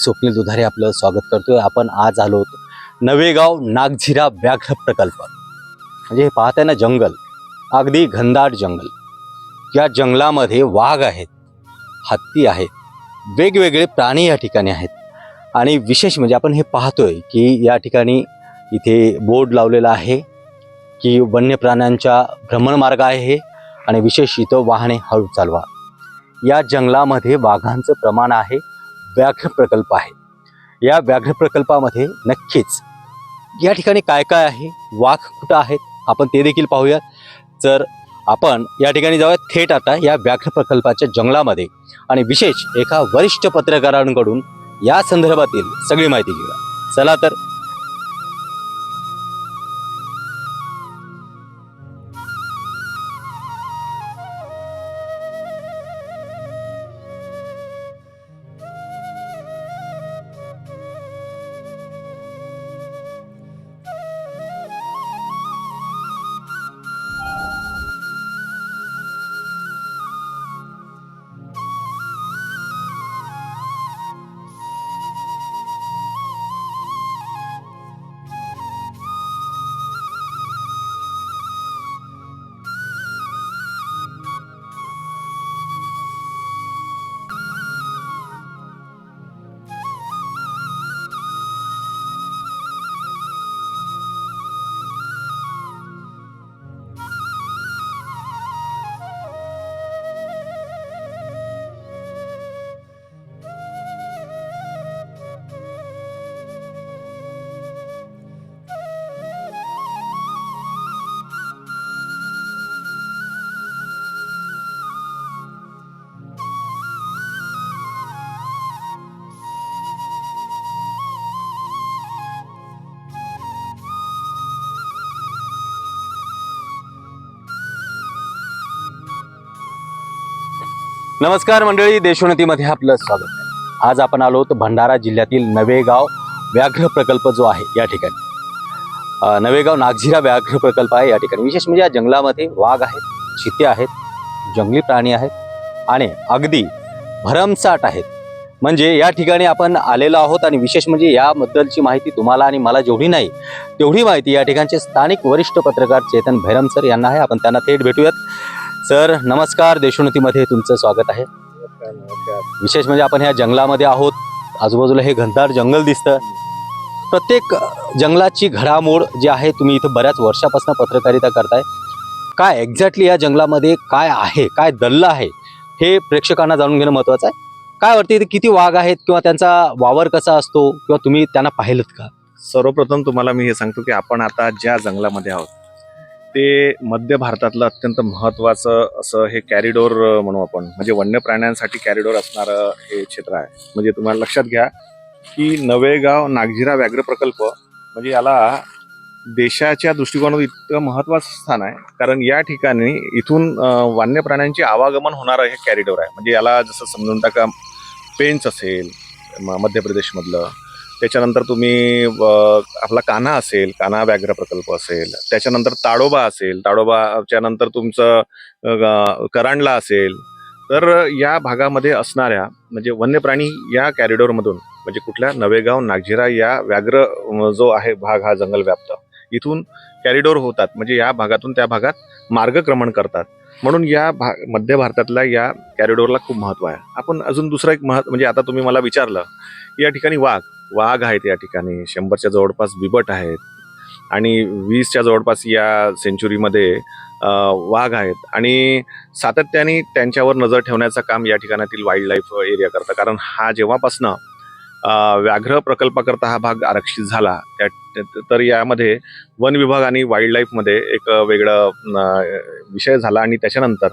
स्वप्नील दुधारे आपलं स्वागत करतोय. आपण आज आलो नवेगाव नागझिरा व्याघ्र प्रकल्प म्हणजे हे पाहताय ना जंगल अगदी घनदाट जंगल. या जंगलामध्ये वाघ आहेत हत्ती आहेत वेगवेगळे प्राणी या ठिकाणी आहेत. आणि विशेष म्हणजे आपण हे पाहतोय की या ठिकाणी इथे बोर्ड लावलेला आहे की वन्य प्राण्यांच्या भ्रमणमार्ग आहे हे आणि विशेष इथं वाहने हळू चालवा. या जंगलामध्ये वाघांचं प्रमाण आहे. व्याघ्र प्रकल्प आहे. या व्याघ्र प्रकल्पामध्ये नक्कीच या ठिकाणी काय काय आहे? वाघ कुठं आहेत? आपण ते देखील पाहूया तर आपण या ठिकाणी जाऊया थेट आता या व्याघ्र प्रकल्पाच्या जंगलामध्ये आणि विशेष एका वरिष्ठ पत्रकारांकडून या संदर्भातील सगळी माहिती घेऊया. चला तर नमस्कार मंडळी देशोन्नतीमध्ये आपलं स्वागत आज आपण आलो तर भंडारा जिल्ह्यातील नवेगाव व्याघ्र प्रकल्प जो आहे या ठिकाणी. नवेगाव नागझिरा व्याघ्र प्रकल्प आहे या ठिकाणी. विशेष म्हणजे या जंगलामध्ये वाघ आहेत चिते आहेत जंगली प्राणी आहेत आणि अगदी भरमसाट आहेत. म्हणजे या ठिकाणी आपण आलेलो आहोत आणि विशेष म्हणजे याबद्दलची माहिती तुम्हाला आणि मला जेवढी नाही तेवढी माहिती या ठिकाणचे स्थानिक वरिष्ठ पत्रकार चेतन भैरम सर यांना आहे. आपण त्यांना थेट भेटूयात. सर नमस्कार. देशोन्नतीमध्ये तुमचं स्वागत आहे. विशेष म्हणजे आपण ह्या जंगलामध्ये आहोत. आजूबाजूला हे घनदाट जंगल दिसतं. प्रत्येक जंगलाची घडामोड जी आहे तुम्ही इथं बऱ्याच वर्षापासून पत्रकारिता करताय. काय एक्झॅक्टली या जंगलामध्ये काय आहे काय दल्ल आहे हे प्रेक्षकांना जाणून घेणं महत्त्वाचं आहे? काय वाटतं इथे किती वाघ आहेत किंवा त्यांचा वावर कसा असतो किंवा तुम्ही त्यांना पाहिलं का? सर्वप्रथम तुम्हाला मी हे सांगतो की आपण आता ज्या जंगलामध्ये आहोत ते मध्य भारतातलं अत्यंत महत्त्वाचं असं हे कॅरिडोर म्हणू आपण. म्हणजे वन्य प्राण्यांसाठी कॅरिडोर असणारं हे क्षेत्र आहे. म्हणजे तुम्हाला लक्षात घ्या की नवेगाव नागझिरा व्याघ्र प्रकल्प म्हणजे याला देशाच्या दृष्टिकोनातून इतकं महत्त्वाचं स्थान आहे. कारण या ठिकाणी इथून वन्य प्राण्यांचे आवागमन होणारं हे कॅरिडोर आहे. म्हणजे याला जसं समजून टाका पेंच असेल म- मध्य प्रदेशमधलं त्याच्यानंतर तुम्ही आपला कान्हा असेल कान्हा व्याघ्र प्रकल्प असेल त्याच्यानंतर ताडोबा असेल ताडोबाच्या नंतर तुमचं करांडला असेल तर या भागामध्ये असणाऱ्या म्हणजे वन्य प्राणी या कॅरिडोरमधून म्हणजे कुठल्या नवेगाव नागझिरा या व्याघ्र जो आहे भाग हा जंगल व्याप्त इथून कॅरिडोर होतात म्हणजे या भागातून त्या भागात मार्गक्रमण करतात. म्हणून या भा मध्य भारतातल्या या कॅरिडोरला खूप महत्त्व आहे. आपण अजून दुसरं एक महत्त्व म्हणजे आता तुम्ही मला विचारलं या ठिकाणी वाघ. वाघ आहेत या ठिकाणी. शंभरच्या जवळपास बिबट आहेत. आणि वीसच्या जवळपास या सेंचुरीमध्ये वाघ आहेत. आणि सातत्याने त्यांच्यावर नजर ठेवण्याचं काम या ठिकाणातील वाईल्ड लाईफ एरिया करतं. कारण हा जेव्हापासनं व्याघ्र प्रकल्पाकरता हा भाग आरक्षित झाला त्या तर यामध्ये वन विभाग आणि वाईल्ड लाईफमध्ये एक वेगळं विषय झाला. आणि त्याच्यानंतर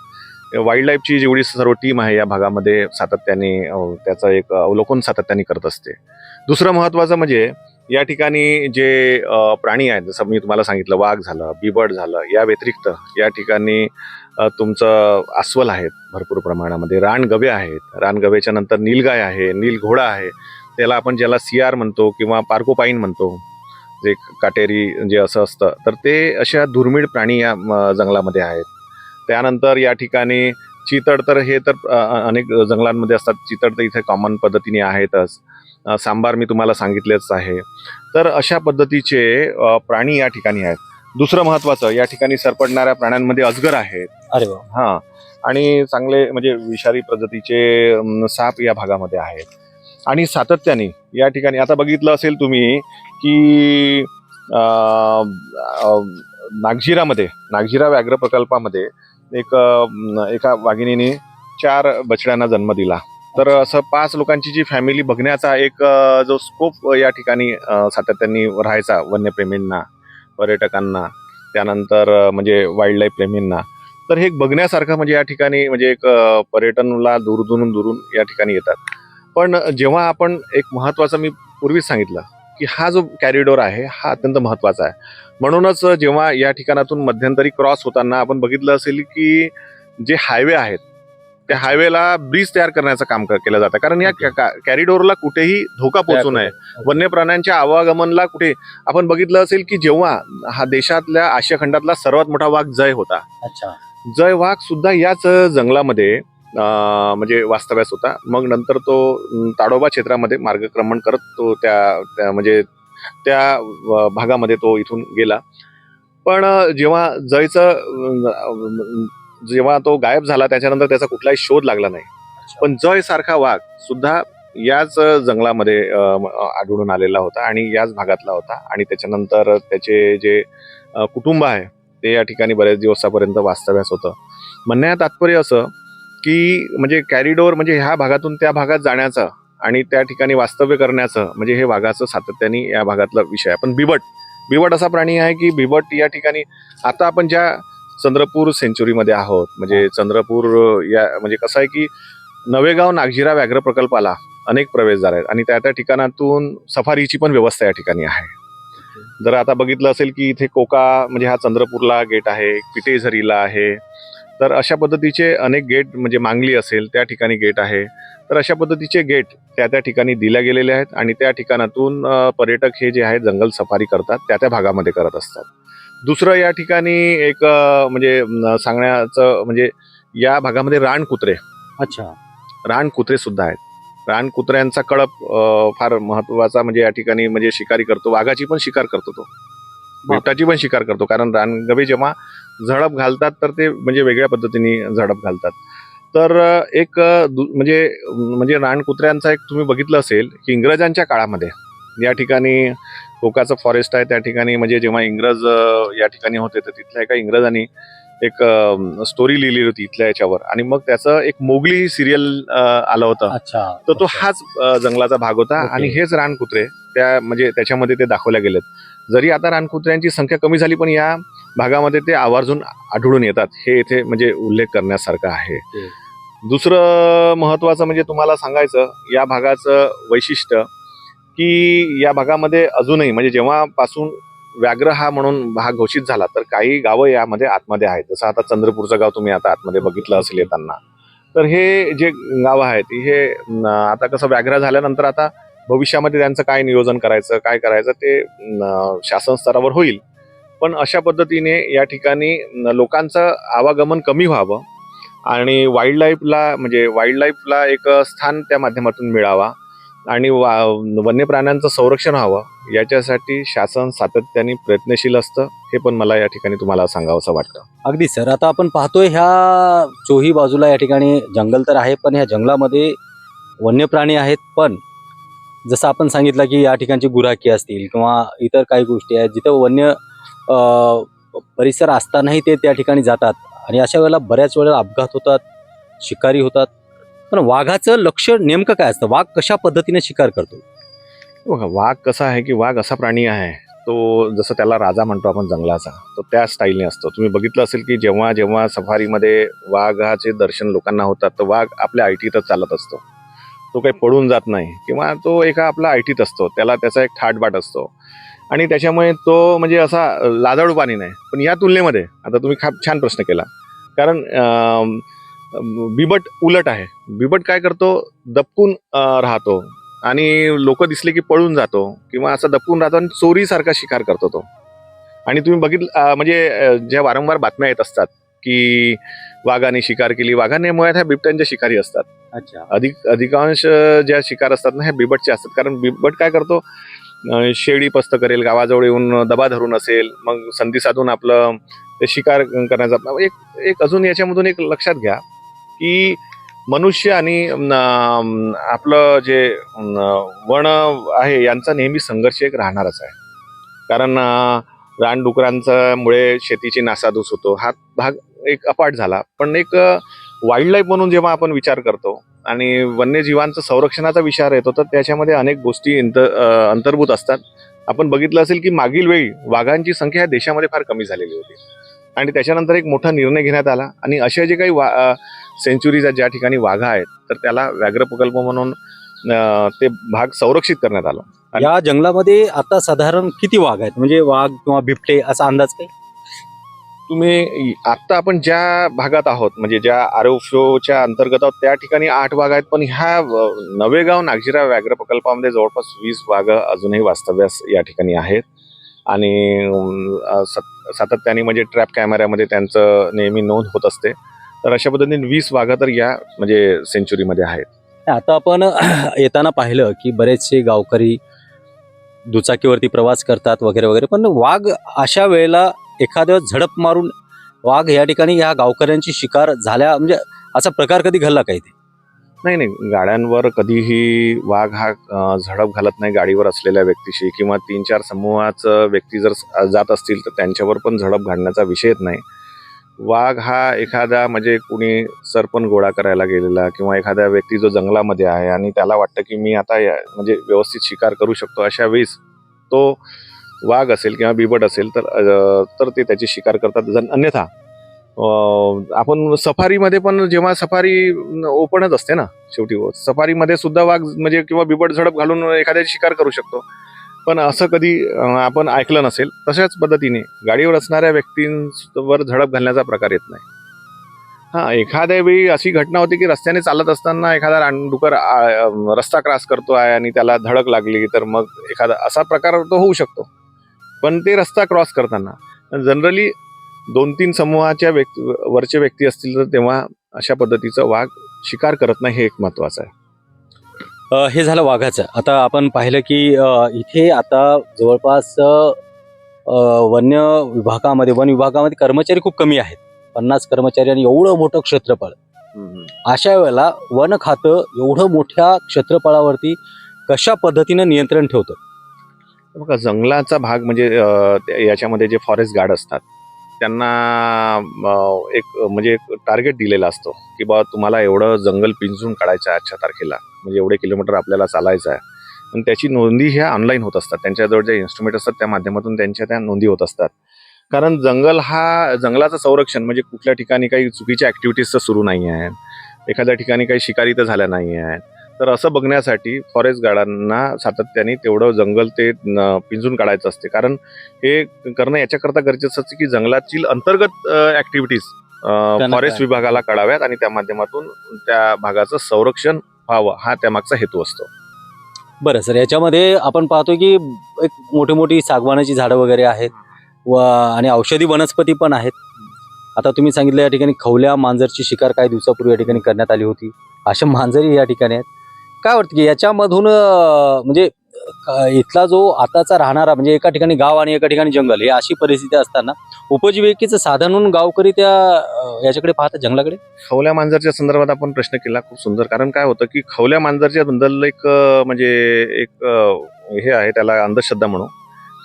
वाईल्ड लाईफची जेवढी सर्व टीम आहे या भागामध्ये सातत्याने त्याचं एक अवलोकन सातत्याने करत असते. दुसरं महत्त्वाचं म्हणजे या ठिकाणी जे प्राणी आहेत जसं मी तुम्हाला सांगितलं वाघ झालं बिबट झालं या व्यतिरिक्त या ठिकाणी तुमचं अस्वल आहेत भरपूर प्रमाणामध्ये रानगवे आहेत. रानगवेच्या नंतर नीलगाय आहे नीलघोडा आहे. त्याला आपण ज्याला सियार म्हणतो किंवा पार्कोपाईन म्हणतो जे काटेरी जे असं असतं. तर ते अशा दुर्मिळ प्राणी या म, जंगलामध्ये आहेत. त्यानंतर या ठिकाणी चितड तर हे तर अनेक जंगलांमध्ये असतात. चितड तर इथे कॉमन पद्धतीने आहेतच. सांबार मी तुम्हाला सांगितलेच आहे. तर अशा पद्धतीचे प्राणी या ठिकाणी आहेत. दुसरं महत्वाचं या ठिकाणी सरपडणाऱ्या प्राण्यांमध्ये अजगर आहेत. अरे हा. आणि चांगले म्हणजे विषारी प्रजातीचे साप या भागामध्ये आहेत. आणि सातत्याने या ठिकाणी आता बघितलं असेल तुम्ही की नागझिरामध्ये नागझिरा व्याघ्र प्रकल्पामध्ये एक एका वाघिणीने चार बछड्यांना जन्म दिला. तर असं पाच लोकांची जी फॅमिली बघण्याचा एक जो स्कोप या ठिकाणी सातत्याने राहायचा वन्यप्रेमींना पर्यटकांना त्यानंतर म्हणजे वाईल्ड लाईफ प्रेमींना. तर हे बघण्यासारखं म्हणजे या ठिकाणी म्हणजे एक पर्यटनला दूर दुरून दुरून या ठिकाणी येतात. पण जेव्हा आपण एक महत्त्वाचं मी पूर्वीच सांगितलं की हा जो कॅरिडोर आहे हा अत्यंत महत्त्वाचा आहे. म्हणूनच जेव्हा या ठिकाणातून मध्यंतरी क्रॉस होताना आपण बघितलं असेल की जे हायवे आहेत त्या हायवेला ब्रिज तयार करण्याचं काम केलं जातं. कारण या कॅरिडोरला कुठेही धोका पोहोचू नये. वन्य प्राण्यांच्या आवागमनला कुठे आपण बघितलं असेल की जेव्हा हा देशातल्या आशिया खंडातला सर्वात मोठा वाघ जय होता. अच्छा. जय वाघ सुद्धा याच जंगलामध्ये म्हणजे वास्तव्यास होता. मग नंतर तो ताडोबा क्षेत्रामध्ये मार्गक्रमण करत तो त्या त्या म्हणजे त्या भागामध्ये तो इथून गेला. पण जेव्हा जयचं जेव्हा तो गायब झाला त्याच्यानंतर त्याचा कुठलाही शोध लागला नाही. पण जय सारखा वाघ सुद्धा याच जंगलामध्ये आढळून आलेला होता आणि याच भागातला होता. आणि त्याच्यानंतर त्याचे जे कुटुंब आहे ते या ठिकाणी बऱ्याच दिवसापर्यंत वास्तव्यास होतं. म्हणण्यात तात्पर्य असं की म्हणजे कॅरिडोर म्हणजे ह्या भागातून त्या भागात जाण्याचं आणि त्या ठिकाणी वास्तव्य करण्याचं म्हणजे हे वाघाचं सातत्याने या भागातला विषय आहे. पण बिबट बिबट असा प्राणी आहे की बिबट या ठिकाणी आता आपण ज्या चंद्रपूर सेंचुरीमध्ये आहोत म्हणजे चंद्रपूर या म्हणजे कसं आहे की नवेगाव नागझिरा व्याघ्र प्रकल्पाला अनेक प्रवेशद्वार आहेत आणि त्या त्या ठिकाणातून सफारीची पण व्यवस्था या ठिकाणी आहे. जर आता बघितलं असेल की इथे कोका म्हणजे हा चंद्रपूरला गेट आहे पिटेझरीला आहे तर अशा पद्धतीचे अनेक गेट म्हणजे मांगली असेल त्या ठिकाणी गेट आहे. तर अशा पद्धतीचे गेट त्या त्या ठिकाणी दिल्या गेलेले आहेत आणि त्या ठिकाणातून पर्यटक हे जे आहेत जंगल सफारी करतात त्या त्या भागामध्ये करत असतात. दुसरं या ठिकाणी एक म्हणजे सांगण्याचं म्हणजे या भागामध्ये रानकुत्रे. अच्छा. रानकुत्रे सुद्धा आहेत. रानकुत्र्यांचा कळप अ, फार महत्त्वाचा म्हणजे या ठिकाणी म्हणजे शिकारी करतो. वाघाची पण शिकार करतो तो. बिबटाची पण शिकार करतो. कारण रानगवे जेव्हा झडप घालतात तर ते म्हणजे वेगळ्या पद्धतीने झडप घालतात. तर एक दु- म्हणजे म्हणजे रानकुत्र्यांचा एक तुम्ही बघितलं असेल की इंग्रजांच्या काळामध्ये या ठिकाणी कोकाचं फॉरेस्ट आहे त्या ठिकाणी म्हणजे जेव्हा इंग्रज या ठिकाणी होते तर तिथल्या एका इंग्रजांनी एक स्टोरी लिहिली होती इथल्या याच्यावर. आणि मग त्याचं एक मोगली सिरियल आलं होतं. तर तो हाच जंगलाचा भाग होता. आणि हेच रानकुत्रे त्या म्हणजे त्याच्यामध्ये ते दाखवल्या गेलेत. जरी आता रानकुत्र्यांची संख्या कमी झाली पण या भागामध्ये ते आवर्जून आढळून येतात. हे इथे म्हणजे उल्लेख करण्यासारखं आहे. दुसरं महत्वाचं म्हणजे तुम्हाला सांगायचं या भागाचं वैशिष्ट्य की या भागामध्ये अजूनही म्हणजे जेव्हापासून व्याघ्र हा म्हणून भाग घोषित झाला तर काही गावं यामध्ये आतमध्ये आहेत. जसं आता चंद्रपूरचं गाव तुम्ही आता आतमध्ये बघितलं असेल येताना. तर हे जे गावं आहेत हे आता कसं व्याघ्र झाल्यानंतर आता भविष्यामध्ये त्यांचं काय नियोजन करायचं काय करायचं ते शासन स्तरावर होईल. पण अशा पद्धतीने या ठिकाणी लोकांचं आवागमन कमी व्हावं आणि वाईल्ड लाईफला म्हणजे वाईल्ड लाईफला एक स्थान त्या माध्यमातून मिळावा. आणि वा वन्य प्राण्यांचं संरक्षण व्हावं याच्यासाठी शासन सातत्याने प्रयत्नशील असतं हे पण मला या ठिकाणी तुम्हाला सांगावंसं वाटतं. अगदी सर आता आपण पाहतोय ह्या चोही बाजूला या ठिकाणी जंगल तर आहे पण ह्या जंगलामध्ये वन्य प्राणी आहेत पण जसं आपण सांगितलं की या ठिकाणची गुराखी असतील किंवा इतर काही गोष्टी आहेत जिथं वन्य परिसर असतानाही ते त्या ठिकाणी जातात. आणि अशा वेळेला बऱ्याच वेळेला अपघात होतात शिकारी होतात. पण वाघाचं लक्ष नेमकं काय असतं? वाघ कशा पद्धतीने शिकार करतो? बघा वाघ कसा आहे की वाघ असा प्राणी आहे तो जसं त्याला राजा म्हणतो आपण जंगलाचा तो त्या स्टाईलने असतो. तुम्ही बघितलं असेल की जेव्हा जेव्हा सफारीमध्ये वाघाचे दर्शन लोकांना होतात तर वाघ आपल्या आयटीतच चालत असतो. तो काही पडून जात नाही किंवा तो एका आपला आयटीत असतो त्याला त्याचा एक ठाटबाट असतो. आणि त्याच्यामुळे तो म्हणजे असा लाजाळू पाणी नाही. पण या तुलनेमध्ये आता तुम्ही खा छान प्रश्न केला. कारण बिबट उलट आहे. बिबट काय करतो? दबकून अं, राहतो. आणि लोक दिसले की पळून जातो किंवा असं दबकून राहतो आणि चोरीसारखा शिकार करतो तो. आणि तुम्ही बघितलं म्हणजे ज्या वारंवार बातम्या येत असतात की वाघाने शिकार केली वाघाने मुळात ह्या बिबट्यांच्या शिकारी असतात. अच्छा. अधिक अधिकांश ज्या शिकार असतात ना ह्या बिबटचे असतात. कारण बिबट काय करतो? शेळी पस्त करेल गावाजवळ येऊन दबा धरून असेल मग संधी साधून आपलं शिकार करण्याचा एक एक अजून याच्यामधून एक लक्षात घ्या. की मनुष्य आणि आपलं जे वण वन आहे यांचा नेहमी संघर्ष एक राहणारच आहे. कारण अं, रानडुकरांचा मुळे शेतीची नासाधूस होतो. हा भाग एक अपाट झाला. पण एक वाईल्ड लाईफ म्हणून जेव्हा आपण विचार करतो आणि वन्यजीवांचं संरक्षणाचा विचार येतो तर त्याच्यामध्ये अनेक गोष्टी इंत अंतर्भूत असतात. आपण बघितलं असेल की मागील वेळी वाघांची संख्या देशामध्ये फार कमी झालेली होती. आणि त्याच्यानंतर एक मोठा निर्णय घेण्यात आला. आणि असे जे काही वा सेंच्युरीज ज्या ठिकाणी वाघा आहेत तर त्याला व्याघ्र प्रकल्प म्हणून ते भाग संरक्षित करण्यात आला. या जंगलामध्ये आता साधारण किती वाघ आहेत? म्हणजे वाघ किंवा बिबटे असा अंदाज काही? तुम्ही आत्ता आपण ज्या भागात आहोत म्हणजे ज्या आरोफ्योच्या अंतर्गत आहोत त्या ठिकाणी आठ वाघ आहेत पण ह्या नवेगाव नागझिरा व्याघ्र प्रकल्पामध्ये जवळपास वीस वाघ अजूनही वास्तव्यास या ठिकाणी आहेत. आणि सत- सातत्याने म्हणजे ट्रॅप कॅमेऱ्यामध्ये त्यांचं नेहमी नोंद होत असते. तर अशा पद्धतीने वीस वाघ तर या म्हणजे सेंच्युरीमध्ये आहेत. आता आपण येताना पाहिलं की बरेचसे गावकरी दुचाकीवरती प्रवास करतात वगैरे वगैरे. पण वाघ अशा वेळेला एखाद्या झडप मारून वाघ या ठिकाणी या गावकऱ्यांची शिकार झाल्या म्हणजे असा प्रकार कधी घडला काही ते नाही नाही. गाड्यांवर कधीही वाघ हा झडप घालत नाही गाडीवर असलेल्या व्यक्तीशी किंवा तीन चार समूहाचं व्यक्ती जर जात असतील तर त्यांच्यावर पण झडप घालण्याचा विषय येत नाही. वाघ हा एखादा म्हणजे कुणी सरपण गोळा करायला गेलेला किंवा एखाद्या व्यक्ती जो जंगलामध्ये आहे आणि त्याला वाटतं की मी आता या- म्हणजे व्यवस्थित शिकार करू शकतो अशा वेळेस तो वाघ असेल किंवा बिबट असेल तर तर ते त्याची शिकार करतात. जन अन्यथा आपण सफारीमध्ये पण जेव्हा सफारी ओपनच असते ना शेवटी सफारीमध्ये सुद्धा वाघ म्हणजे किंवा बिबट झडप घालून एखाद्याची शिकार करू शकतो. पण असं कधी आपण ऐकलं नसेल तशाच पद्धतीने गाडीवर असणाऱ्या व्यक्तींवर झडप घालण्याचा प्रकार येत नाही. हां एखाद्या वेळी अशी घटना होती की रस्त्याने चालत असताना एखादा रानडुकर रस्ता क्रॉस करतो आहे आणि त्याला धडक लागली तर मग एखादा असा प्रकार तो होऊ शकतो. पण ते रस्ता क्रॉस करताना जनरली दोन तीन समूहाच्या व्यक्ती वरचे व्यक्ती असतील तर तेव्हा अशा पद्धतीचं वाघ शिकार करत नाही हे एक महत्वाचं आहे. अ, हे झालं वाघाचं. आता आपण पाहिलं की अ, इथे आता जवळपास अ, वन्य विभागामध्ये वन विभागामध्ये कर्मचारी खूप कमी आहेत. पन्नास कर्मचारी आणि एवढं मोठं क्षेत्रफळ. अशा वेळेला वन खातं एवढं मोठ्या क्षेत्रफळावरती कशा पद्धतीनं नियंत्रण ठेवतं? बघा जंगलाचा भाग म्हणजे अं, याच्यामध्ये जे फॉरेस्ट गार्ड असतात त्यांना एक म्हणजे एक टार्गेट दिलेला असतो की बा तुम्हाला एवढं जंगल पिंजून काढायचं आहे आजच्या तारखेला म्हणजे एवढे किलोमीटर आपल्याला चालायचं आहे. पण त्याची नोंदी ह्या ऑनलाईन होत असतात. त्यांच्याजवळ जे इन्स्ट्रुमेंट असतात त्या माध्यमातून त्यांच्या त्या नोंदी होत असतात. कारण जंगल हा जंगलाचं संरक्षण म्हणजे कुठल्या ठिकाणी काही चुकीच्या ॲक्टिव्हिटीज तर सुरू नाही आहेत एखाद्या ठिकाणी काही शिकारी तर झाल्या नाही आहेत तर असं बघण्यासाठी फॉरेस्ट गार्डांना सातत्याने तेवढं जंगल ते पिंजून काढायचं असते. कारण हे करणं याच्याकरता गरजेचं असतं की जंगलातील अंतर्गत ऍक्टिव्हिटीज फॉरेस्ट. विभागाला कळाव्यात आणि त्या माध्यमातून त्या भागाचं संरक्षण व्हावं हा त्यामागचा हेतू असतो. बरं सर याच्यामध्ये आपण पाहतो की एक मोठी मोठी सागवानाची झाडं वगैरे आहेत व आणि औषधी वनस्पती पण आहेत. आता तुम्ही सांगितलं या ठिकाणी खवल्या मांजरची शिकार काही दिवसापूर्वी या ठिकाणी करण्यात आली होती. अशा मांजरी या ठिकाणी आहेत. काय वाटतं की याच्यामधून अं, म्हणजे अं, इथला जो आताचा राहणारा म्हणजे एका ठिकाणी गाव आणि एका ठिकाणी जंगल हे अशी परिस्थिती असताना उपजीविकेचं साधन म्हणून गावकरी त्या अं, याच्याकडे पाहतात जंगलाकडे? खवल्या मांजरच्या संदर्भात आपण प्रश्न केला खूप सुंदर. कारण काय होतं की खवल्या मांजरच्या बद्दल एक अं, म्हणजे एक अं, हे आहे त्याला अंधश्रद्धा म्हणू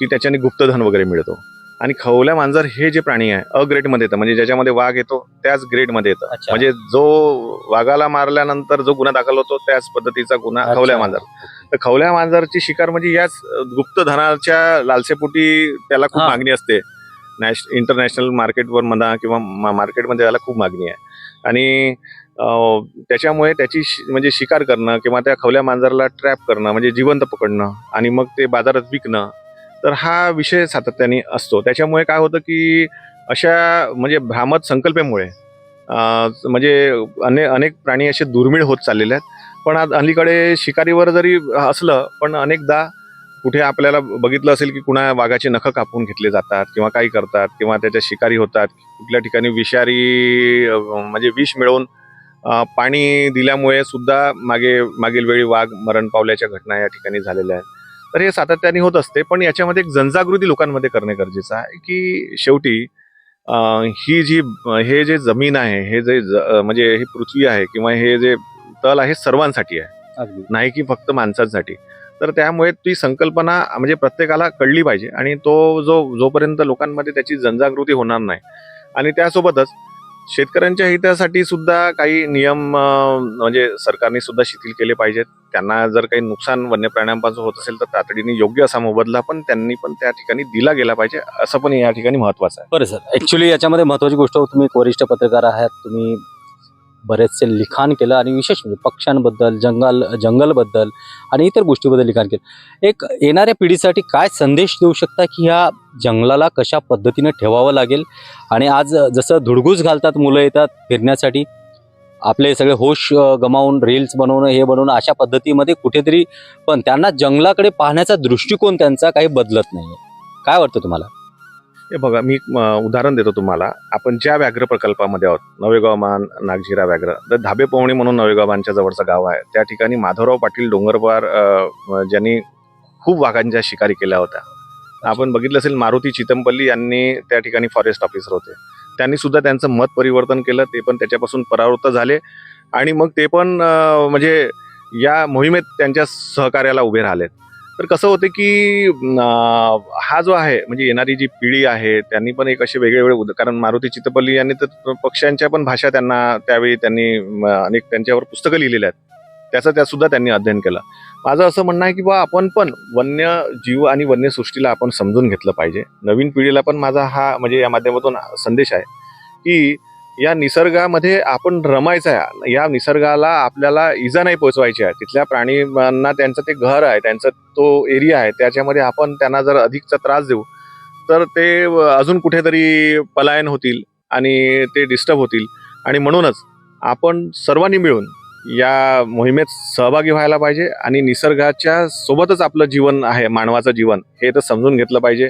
की त्याच्याने गुप्तधन वगैरे मिळतो. आणि खवल्या मांजर हे जे प्राणी आहे अ ग्रेडमध्ये येतं. म्हणजे ज्याच्यामध्ये वाघ येतो त्याच ग्रेडमध्ये येतं. अच्छा. म्हणजे जो वाघाला मारल्यानंतर जो गुन्हा दाखल होतो त्याच पद्धतीचा गुन्हा अच्छा. खवल्या मांजर. तर खवल्या मांजरची शिकार म्हणजे याच अं, गुप्त धनाच्या लालसेपोटी त्याला खूप हा. मागणी असते. नॅश इंटरनॅशनल मार्केटवर म्हणा किंवा मा- मार्केटमध्ये त्याला खूप मागणी आहे. आणि अं, त्याच्यामुळे त्याची शि- म्हणजे शिकार करणं किंवा त्या खवल्या मांजराला ट्रॅप करणं म्हणजे जिवंत पकडणं आणि मग ते बाजारात विकणं तर हा विषय सातत्याने असतो. त्याच्यामुळे काय होतं की अशा म्हणजे भ्रामक संकल्पेमुळे म्हणजे अनेक अनेक प्राणी असे दुर्मिळ होत चाललेले आहेत. पण आज अलीकडे शिकारीवर जरी असलं पण अनेकदा कुठे आपल्याला बघितलं असेल की कुणा वाघाचे नख कापून घेतले जातात किंवा काही करतात किंवा त्याच्या शिकारी होतात. कुठल्या ठिकाणी विषारी म्हणजे विष मिळवून पाणी दिल्यामुळे सुद्धा मागे मागील वेळी वाघ मरण पावल्याच्या घटना या ठिकाणी झालेल्या आहेत. तर हे सातत्याने होत असते. पण याच्यामध्ये एक जनजागृती लोकांमध्ये करणे गरजेचं आहे की शेवटी ही जी हे जे जमीन आहे हे जे म्हणजे ही पृथ्वी आहे किंवा हे जे तल आहे सर्वांसाठी आहे. नाही की फक्त माणसांसाठी. तर त्यामुळे ती संकल्पना म्हणजे प्रत्येकाला कळली पाहिजे आणि तो जो जोपर्यंत लोकांमध्ये त्याची जनजागृती होणार नाही आणि त्यासोबतच शेतकऱ्यांच्या हितासाठी सुद्धा काही नियम म्हणजे सरकारने सुद्धा शिथिल केले पाहिजेत. त्यांना जर काही नुकसान वन्य प्राण्यांपासून होत असेल तर तातडीने योग्य असा मोबदला पण त्यांनी पण त्या ठिकाणी दिला गेला पाहिजे. असं पण या ठिकाणी महत्वाचं आहे. बरं सर. ॲक्च्युली याच्यामध्ये महत्त्वाची गोष्ट तुम्ही एक वरिष्ठ पत्रकार आहात तुम्ही बरेचसे लिखाण केलं आणि विशेष म्हणजे पक्ष्यांबद्दल जंगल जंगलबद्दल आणि इतर गोष्टीबद्दल लिखाण केलं. एक येणाऱ्या पिढीसाठी काय संदेश देऊ शकता की ह्या जंगलाला कशा पद्धतीने ठेवावं लागेल? आणि आज जसं धुडगूस घालतात मुलं येतात फिरण्यासाठी आपले सगळे होश गमावून रील्स बनवणं हे बनवणं अशा पद्धतीमध्ये कुठेतरी पण त्यांना जंगलाकडे पाहण्याचा दृष्टिकोन त्यांचा काही बदलत नाही काय वाटतं तुम्हाला? हे बघा मी उदाहरण देतो तुम्हाला. आपण ज्या व्याघ्र प्रकल्पामध्ये आहोत नवेगाव मान नागझिरा व्याघ्र तर धाबे पवणी म्हणून नवेगाव मानच्या जवळचं गाव आहे. त्या ठिकाणी माधवराव पाटील डोंगरवार ज्यांनी खूप वाघांच्या शिकारी केल्या होत्या. आपण बघितलं असेल मारुती चितमपल्ली यांनी त्या ठिकाणी फॉरेस्ट ऑफिसर होते. त्यांनी सुद्धा त्यांचं मत परिवर्तन केलं ते पण त्याच्यापासून परावृत्त झाले. आणि मग ते पण म्हणजे या मोहिमेत त्यांच्या सहकार्याला उभे राहिलेत. तर कसं होतं की हा जो आहे म्हणजे येणारी जी पिढी आहे त्यांनी पण एक असे वेगळे उद कारण मारुती चितपल्ली यांनी तर पक्ष्यांच्या पण भाषा त्यांना त्यावेळी त्यांनी अनेक त्यांच्यावर पुस्तकं लिहिलेली आहेत. त्याचं त्या सुद्धा त्यांनी अध्ययन केलं. माझं असं म्हणणं आहे की बा आपण पण वन्य जीव आणि वन्यसृष्टीला आपण समजून घेतलं पाहिजे. नवीन पिढीला पण माझा हा म्हणजे या माध्यमातून संदेश आहे की या निसर्गामध्ये आपण रमायचं आहे. या निसर्गाला आपल्याला इजा नाही पोचवायची आहे. तिथल्या प्राणींना त्यांचं ते घर आहे त्यांचं तो एरिया आहे त्याच्यामध्ये आपण त्यांना जर अधिकचा त्रास देऊ तर ते अजून कुठेतरी पलायन होतील आणि ते डिस्टर्ब होतील. आणि म्हणूनच आपण सर्वांनी मिळून या मोहिमेत सहभागी व्हायला पाहिजे आणि निसर्गाच्या सोबतच आपलं जीवन आहे मानवाचं जीवन हे तर समजून घेतलं पाहिजे.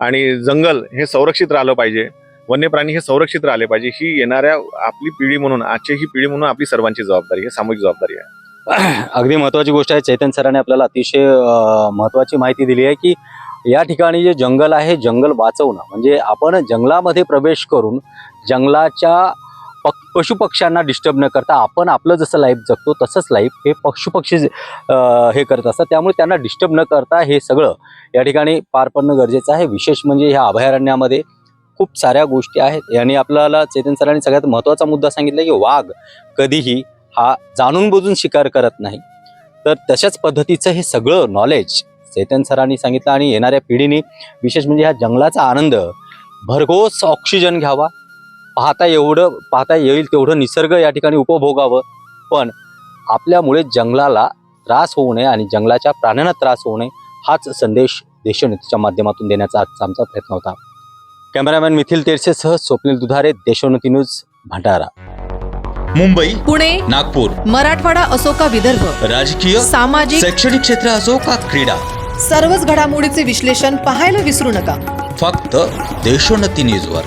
आणि जंगल हे संरक्षित राहिलं पाहिजे. वन्य प्राणी हे संरक्षित राहिले पाहिजे. ही येणाऱ्या आपली पिढी म्हणून आजची ही पिढी म्हणून आपली सर्वांची जबाबदारी आहे सामूहिक जबाबदारी आहे. अगदी महत्त्वाची गोष्ट आहे. चैतन सरांनी आपल्याला अतिशय महत्वाची महत्त्वाची माहिती दिली आहे की या ठिकाणी जे जंगल आहे जंगल वाचवणं म्हणजे आपण जंगलामध्ये प्रवेश करून जंगलाच्या पक पशुपक्ष्यांना डिस्टर्ब न करता आपण आपलं जसं लाईफ जगतो तसंच लाईफ हे पशुपक्षी हे करत असतात. त्यामुळे त्यांना डिस्टर्ब न करता हे सगळं या ठिकाणी पार पडणं गरजेचं आहे. विशेष म्हणजे ह्या अभयारण्यामध्ये खूप साऱ्या गोष्टी आहेत. आणि आपल्याला चेतन सरांनी सगळ्यात महत्त्वाचा मुद्दा सांगितला की वाघ कधीही हा जाणून बुजून शिकार करत नाही. तर तशाच पद्धतीचं हे सगळं नॉलेज चेतन सरांनी सांगितलं आणि येणाऱ्या पिढीने विशेष म्हणजे ह्या जंगलाचा आनंद भरघोस ऑक्सिजन घ्यावा. पाहता एवढं पाहता येईल तेवढं निसर्ग या ठिकाणी उपभोगावं. पण आपल्यामुळे जंगलाला त्रास होऊ नये आणि जंगलाच्या प्राण्यांना त्रास होऊ नये हाच संदेश देशोन्नतीच्या माध्यमातून देण्याचा आजचा आमचा प्रयत्न होता. कॅमेरामॅन मिथिल तेरसेसह स्वप्नील दुधारे देशोन्नती न्यूज भंडारा. मुंबई पुणे नागपूर. मराठवाडा असो का विदर्भ? राजकीय सामाजिक शैक्षणिक क्षेत्र असो का क्रीडा? सर्वच घडामोडीचे विश्लेषण पाहायला विसरू नका. फक्त देशोन्नती न्यूजवर.